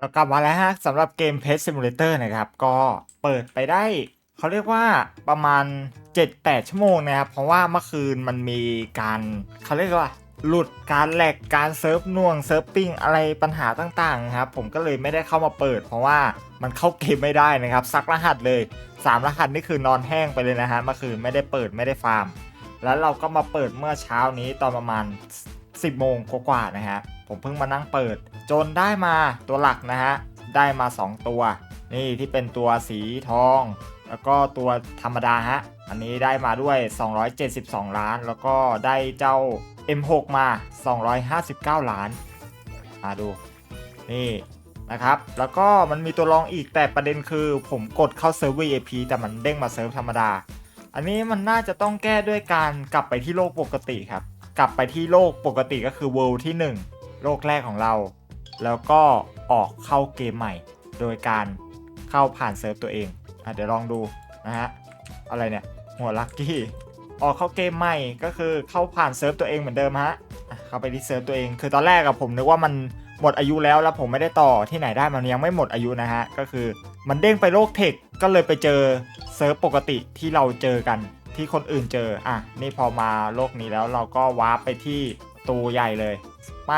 เรากลับมาแล้วฮะสำหรับเกม Pet Simulator นะครับ ก็เปิดไปได้ เขาเรียกว่าประมาณ 7-8 ชั่วโมงนะครับ เพราะว่าเมื่อคืนมันมีการเขาเรียกว่า หลุดการแหลกการเซิร์ฟน่วงเซิร์ฟปิ้งอะไรปัญหาต่างๆนะครับ ผมก็เลยไม่ได้เข้ามาเปิด เพราะว่ามันเข้าเกมไม่ได้นะครับ ซักรหัสเลย 3 รหัสนี่คือนอนแห้งไปเลยนะฮะเมื่อคืนไม่ได้เปิดไม่ได้ฟาร์ม แล้วเราก็มาเปิดเมื่อเช้านี้ตอนประมาณ 10 โมงกว่าๆนะฮะ ผมเพิ่งมานั่งเปิด จนได้มาตัวหลักนะฮะ ได้มา 2 ตัว นี่ที่เป็นตัวสีทอง แล้วก็ตัวธรรมดาฮะ อันนี้ได้มาด้วย 272 ล้าน แล้วก็ได้เจ้า M6 มา 259 ล้าน มาดู นี่นะครับ แล้วก็มันมีตัวรองอีกแต่ประเด็นคือ ผมกดเข้าเซิร์ฟ VIP แต่มันเด้งมาเซิร์ฟธรรมดา อันนี้มันน่าจะต้องแก้ด้วยการกลับไปที่โลกปกติครับ กลับไปที่โลกปกติก็คือ World ที่ 1 โลกแรกของเรา แล้วก็ออกเข้าเกมใหม่ โดยการเข้าผ่านเซิร์ฟตัวเองอเดี๋ยวลองดูนะฮะ อะไรเนี่ย หัวลักกี้ ออกเข้าเกมใหม่ก็คือเข้าผ่านเซิร์ฟตัวเองเหมือนเดิมฮะอะเข้าไปที่เซิร์ฟตัวเอง คือตอนแรกอะผมนึกว่ามันหมดอายุแล้วแล้วผมไม่ได้ต่อที่ไหนได้มันยังไม่หมดอายุนะฮะ ก็คือมันเด้งไปโลกเทคก็เลยไปเจอเซิร์ฟปกติที่เราเจอกัน ที่คนอื่นเจอ อะ นี่พอมาโลกนี้แล้วเราก็วาร์ปไปที่ตูใหญ่เลย ไป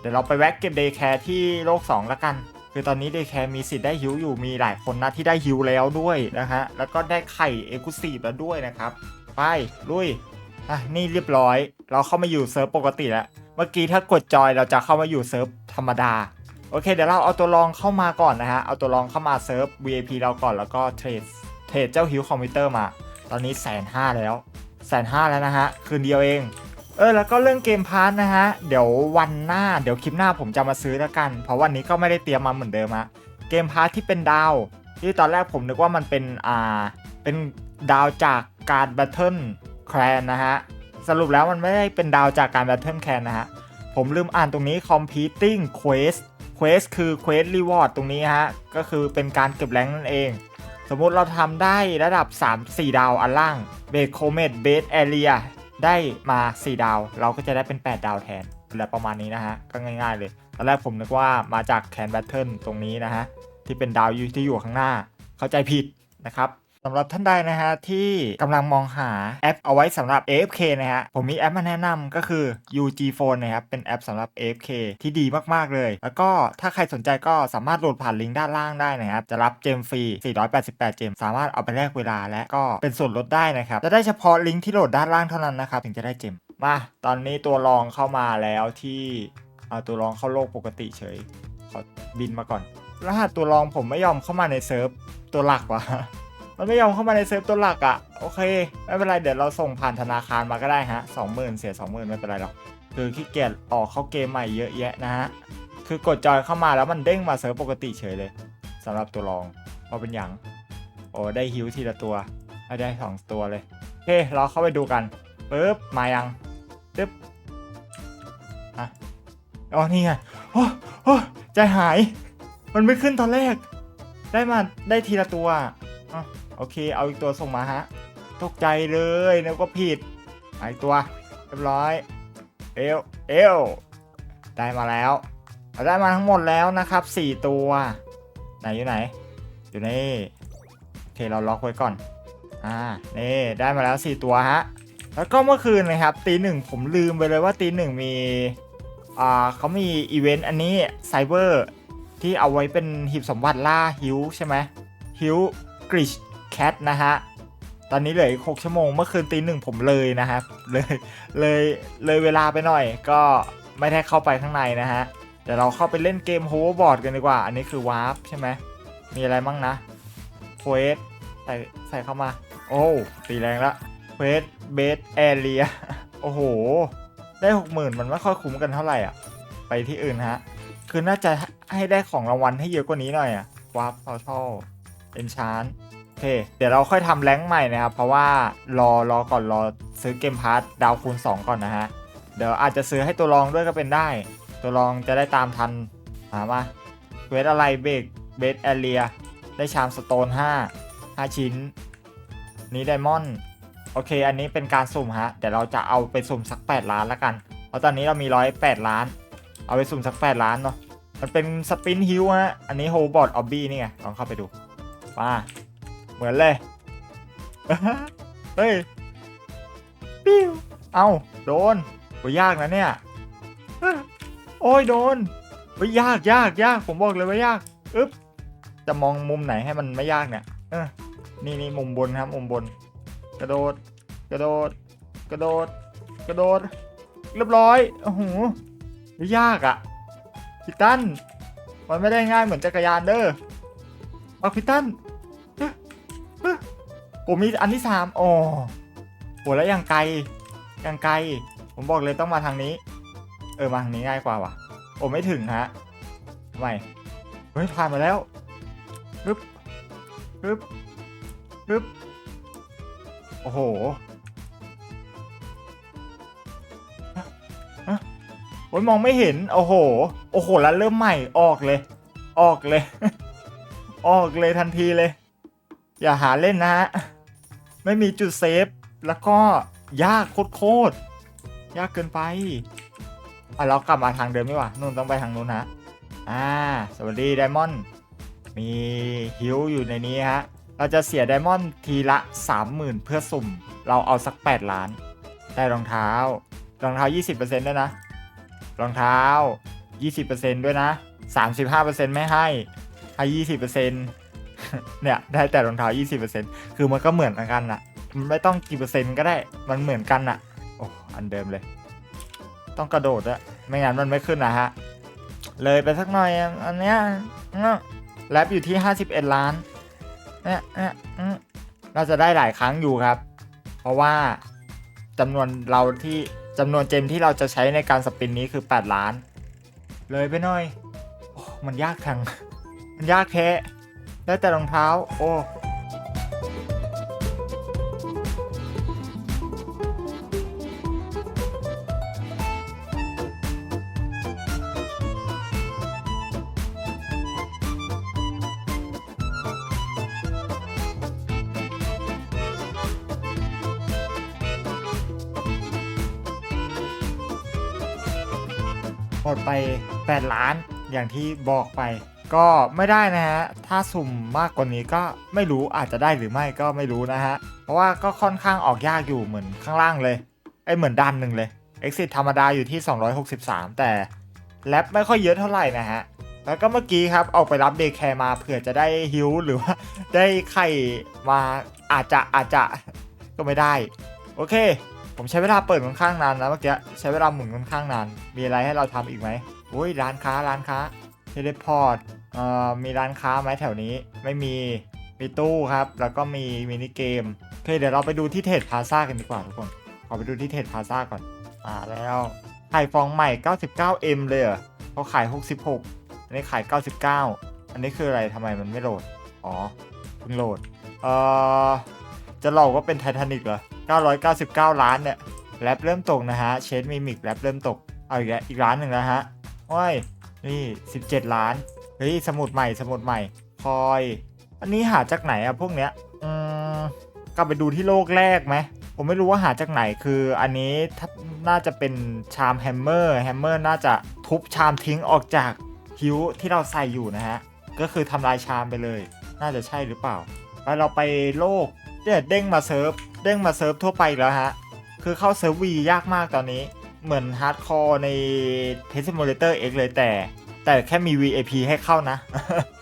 เดี๋ยวเราไปแวะเก็บเดย์แคร์ที่โลก 2 แล้วกัน คือตอนนี้เดย์แคร์มีสิทธิ์ได้ฮิวอยู่มีหลายคนนะที่ได้ฮิวแล้วด้วยนะฮะ แล้วก็ได้ไข่เอ็กซ์คลูซีฟแล้วด้วยนะครับ ไป ลุย อะ นี่เรียบร้อย เราเข้ามาอยู่เซิร์ฟปกติแล้ว เมื่อกี้ถ้ากดจอยเราจะเข้ามาอยู่เซิร์ฟธรรมดาโอเคเดี๋ยวเราเอาตัวรองเข้ามาก่อนนะฮะ เอาตัวรองเข้ามาเซิร์ฟ VIP เราก่อนแล้วก็เทรด เทรดเจ้าฮิวคอมพิวเตอร์มา ตอนนี้แสนห้าแล้วแสนห้าแล้วนะฮะ คืนเดียวเอง เออ แล้วก็เรื่องเกมพาร์ทนะฮะ เดี๋ยววันหน้าเดี๋ยวคลิปหน้าผมจะมาซื้อแล้วกัน เพราะวันนี้ก็ไม่ได้เตรียมมาเหมือนเดิมฮะเกมพาร์ทที่เป็นดาว ที่ตอนแรกผมนึกว่ามันเป็นอ่าเป็นดาวจากการแบทเทิลแคลนนะฮะ สรุปแล้วมันไม่ได้เป็นดาวจากการแบทเทิลแคลนนะฮะ ผมลืมอ่านตรงนี้ completing quest quest คือ quest reward ตรงนี้ฮะ ก็คือเป็นการเก็บแรงนั่นเอง สมมุติเราทำได้ระดับ 3 4 ดาวอันล่างเบสโคเมดเบสแอเรียได้มา 4 ดาว เราก็จะได้เป็น 8 ดาวแทนและประมาณนี้นะฮะ ก็ง่ายๆเลย ตอนแรกผมนึกว่ามาจากแคนแบทเทิลตรงนี้นะฮะ ที่เป็นดาวที่อยู่ข้างหน้า เข้าใจผิดนะครับ สำหรับท่านใดนะฮะที่กำลังมองหาแอปเอาไว้สำหรับ AFK นะฮะผมมีแอปมาแนะนำก็คือ UG Phone นะครับเป็นแอปสำหรับ AFK ที่ดีมากๆเลย แล้วก็ถ้าใครสนใจก็สามารถโหลดผ่านลิงก์ด้านล่างได้นะครับจะรับเจมฟรี 488 เจม สามารถเอาไปแลกเวลาและก็เป็นส่วนลดได้นะครับจะได้เฉพาะลิงก์ที่โหลดด้านล่างเท่านั้นนะครับถึงจะได้เจมมาตอนนี้ตัวรองเข้ามาแล้วที่เอาตัวรองเข้าโลกปกติเฉยขอบินมาก่อนรหัสตัวรองผมไม่ยอมเข้ามาในเซิร์ฟตัวหลักว่ะ มันไม่ยอมเข้ามาในเซิร์ฟตัวหลักอะ่ะ โอเค ไม่เป็นไร เดี๋ยวเราส่งผ่านธนาคารมาก็ได้ฮะสองหมื่นเสียสองหมื่นไม่เป็นไรหรอก คือขี้เกียจออกเข้าเกมใหม่เยอะแยะนะฮะ คือกดจอยเข้ามาแล้วมันเด้งมาเซิร์ฟปกติเฉยเลยสำหรับตัวรองพอเป็นอย่าง โอ้ได้ฮิวทีละตัว ได้สองตัวเลยโอเคเราเข้าไปดูกันปึ๊บมายังปึ๊บอะอ๋อนี่ไงโอ้โอ้ใจหาย มันไม่ขึ้นตอนแรก ได้มาได้ทีละตัว โอเค เอาอีกตัวส่งมาฮะ ตกใจเลยแล้วก็ผิดหายตัว เรียบร้อย เอลเอลได้มาแล้วเราได้มาทั้งหมดแล้วนะครับ 4 ตัว ไหนอยู่ไหน อยู่นี่โอเคเราล็อกไว้ก่อน อ่า นี่ได้มาแล้ว 4 ตัวฮะ แล้วก็เมื่อคืนนะครับตีหนึ่งผมลืมไปเลยว่าตีหนึ่งมี อ่าเขามีอีเวนต์อันนี้ไซเบอร์ที่เอาไว้เป็นหีบสมบัติล่าฮิวใช่ไหมฮิวกริช แคทนะฮะ ตอนนี้เหลืออีก6ชั่วโมง เมื่อคืนตีหนึ่งผมเลยนะครับ เลยเลยเลยเวลาไปหน่อย ก็ไม่ได้เข้าไปข้างในนะฮะ เดี๋ยวเราเข้าไปเล่นเกมโฮเวอร์บอร์ดกันดีกว่า อันนี้คือวาร์ปใช่ไหม มีอะไรบ้างนะเควสใส่ใส่เข้ามา โอ้ตีแรงละเควสเบสแอเรีย โอ้โห ได้หกหมื่นมันไม่ค่อยคุ้มกันเท่าไหร่อะ ไปที่อื่นฮะ คือน่าจะให้ได้ของรางวัลให้เยอะกว่านี้หน่อยอะวาร์ปพอทัลเอนชานโอ เคเดี๋ยวเราค่อยทำแรงค์ใหม่นะครับ เพราะว่ารอรอก่อนรอซื้อเกมพาร์ทดาวคูณ 2 ก่อนนะฮะ เดี๋ยวอาจจะซื้อให้ตัวรองด้วยก็เป็นได้ ตัวรองจะได้ตามทันหามาเวทอะไรเบรกเบสแอเรีย ได้ชามสโตน 5 5 ชิ้น นี้ไดมอนด์โอเค อันนี้เป็นการสุ่มฮะ เดี๋ยวเราจะเอาไปสุ่มสัก 8 ล้านละกัน เพราะตอนนี้เรามี 108 ล้าน เอาไปสุ่มสัก 8 ล้านเนาะ มันเป็นสปินฮิลฮะ อันนี้โฮบอร์ดออบบี้นี่ไง ลองเข้าไปดูมา เหมือนเลย เฮ้ย ปิ้ว เอ้าโดนโอ้ยยากนะเนี่ย โอ้ย โดนเฮ้ยยากยากยาก ผมบอกเลยว่ายาก อึ๊บ จะมองมุมไหนให้มันไม่ยากเนี่ย เออ นี่นี่มุมบนครับ มุมบน กระโดด กระโดด กระโดด กระโดด เรียบร้อย โอ้โหยากอะพี่ตั้นมันไม่ได้ง่ายเหมือนจักรยานเด้อเอาพี่ตั้น ผมมีอันที่สามโอ้โหแล้วยังไกลยังไกล ผมบอกเลยต้องมาทางนี้ เออมาทางนี้ง่ายกว่าว่ะโอ้ไม่ถึงฮะทำไมเฮ้ยผ่านมาแล้วปึ๊บปึ๊บปึ๊บโอ้โหโอ้ยมองไม่เห็น โอ้โห โอ้โห แล้วเริ่มใหม่ ออกเลย ออกเลย ออกเลยทันทีเลย อย่าหาเล่นนะฮะ ไม่มีจุดเซฟ แล้วก็ยากโคตรยากเกินไป อะเรากลับมาทางเดิมดีกว่านู่นต้องไปทางนู้นฮะ อ่า สวัสดีไดมอนด์ มีฮิวอยู่ในนี้ฮะ เราจะเสียไดมอนด์ทีละ 30,000 เพื่อสุ่ม เราเอาสัก 8 ล้าน ได้รองเท้า รองเท้า 20%ด้วยนะ รองเท้า 20%ด้วยนะ 35%ไม่ให้ให้20% เนี่ยได้แต่รองเท้า 20%คือมันก็เหมือนกันอะมันไม่ต้องกี่เปอร์เซ็นต์ก็ได้มันเหมือนกันอะโอ้อันเดิมเลย ต้องกระโดดอะไม่งั้นมันไม่ขึ้นนะฮะ เลยไปสักหน่อยอันเนี้ยแลบอยู่ที่ 51 ล้านเนี่ยเนี่ยอืมเราจะได้หลายครั้งอยู่ครับ เพราะว่าจำนวนเราที่จำนวนเจมที่เราจะใช้ในการสปินนี้คือ 8 ล้าน เลยไปหน่อยอมันยากทัง มันยากแค่ ได้แต่รองเท้า โอ้หมดไป 8 ล้านอย่างที่บอกไป ก็ไม่ได้นะฮะ ถ้าสุ่มมากกว่านี้ก็ไม่รู้อาจจะได้หรือไม่ก็ไม่รู้นะฮะ เพราะว่าก็ค่อนข้างออกยากอยู่เหมือนข้างล่างเลยไอเหมือนด้านหนึ่งเลย Exit ธรรมดาอยู่ที่ 263 แต่แลบไม่ค่อยเยอะเท่าไหร่นะฮะ แล้วก็เมื่อกี้ครับออกไปรับเดย์แคร์มาเผื่อจะได้ฮิวหรือว่าได้ไข่มาอาจจะอาจจะก็ไม่ได้ โอเค ผมใช้เวลาเปิดค่อนข้างนานนะเมื่อกี้ใช้เวลาหมุนค่อนข้างนาน มีอะไรให้เราทำอีกไหมโอ้ยร้านค้าร้านค้าเทเลพอร์ต เอ่อมีร้านค้าไหมแถวนี้ ไม่มี มีตู้ครับ แล้วก็มีมินิเกม โอเค เดี๋ยวเราไปดูที่เทรดพาซ่ากันดีกว่าทุกคน ขอไปดูที่เทรดพาซ่าก่อน อ่าแล้วไข่ฟองใหม่ 99M เลยเหรอเขาขาย 66 อันนี้ขาย 99 อันนี้คืออะไรทำไมมันไม่โหลด อ๋อ เพิ่งโหลด เอ่อ จะหลอกว่าเป็นไททานิกเหรอ 999 ล้านเนี่ย แรปเริ่มตกนะฮะ เชนมิมิกแรปเริ่มตก เอาอีกแล้วอีกร้านหนึ่งแล้วฮะ โอ้ย นี่ 17 ล้าน เฮ้ยสมุดใหม่สมุดใหม่คอย อันนี้หาจากไหนอะพวกเนี้ยอืมกลับไปดูที่โลกแรกไหมผมไม่รู้ว่าหาจากไหนคืออันนี้น่าจะเป็นชามแฮมเมอร์แฮมเมอร์น่าจะทุบชามทิ้งออกจากฮิวที่เราใส่อยู่นะฮะ ก็คือทำลายชามไปเลย น่าจะใช่หรือเปล่าแล้วเราไปโลกเนี่ยเด้งมาเซิร์ฟเด้งมาเซิร์ฟทั่วไปแล้วฮะ คือเข้าเซิร์ฟวียากมากตอนนี้ เหมือนฮาร์ดคอร์ใน t e s t Simulator X เลยแต่ แต่แค่มี VIP ให้เข้านะ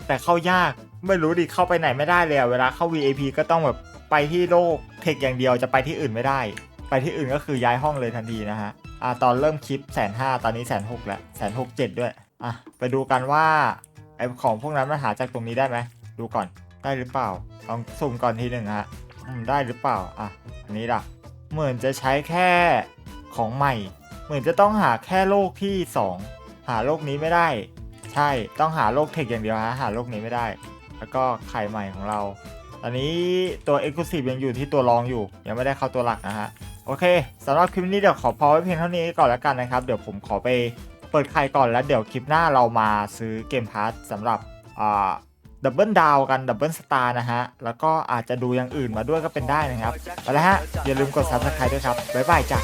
แต่เข้ายากไม่รู้ดิเข้าไปไหนไม่ได้เลยเวลาเข้า VIP ก็ต้องแบบไปที่โลกเทคอย่างเดียวจะไปที่อื่นไม่ได้ ไปที่อื่นก็คือย้ายห้องเลยทันทีนะฮะอ่าตอนเริ่มคลิปแสนห้าตอนนี้แสนหกแล้วแสนหกเจ็ดด้วยอะไปดูกันว่าไอของพวกนั้นมันหาจากตรงนี้ได้ไหมดูก่อนได้หรือเปล่าลองสุ่มก่อนทีหนึ่งฮะอืมได้หรือเปล่าอะอันนี้ล่ะ เหมือนจะใช้แค่ของใหม่ เหมือนจะต้องหาแค่โลกที่ 2 หาโลกนี้ไม่ได้ ใช่ต้องหาโลกเทคอย่างเดียวฮะหาโลกนี้ไม่ได้ แล้วก็ไข่ใหม่ของเรา ตอนนี้ตัว Exclusive ยังอยู่ที่ตัวรองอยู่ ยังไม่ได้เข้าตัวหลักนะฮะโอเคสำหรับคลิปนี้เดี๋ยวขอพอไว้เพียงเท่านี้ก่อนแล้วกันนะครับ เดี๋ยวผมขอไปเปิดไข่ก่อนแล้วเดี๋ยวคลิปหน้าเรามาซื้อเกมพาร์ทสำหรับอ่าดับเบิลดาวกันดับเบิลสตาร์นะฮะ แล้วก็อาจจะดูอย่างอื่นมาด้วยก็เป็นได้นะครับ ไปแล้วฮะ อย่าลืมกด subscribe ด้วยครับ บ๊ายบายจ้ะ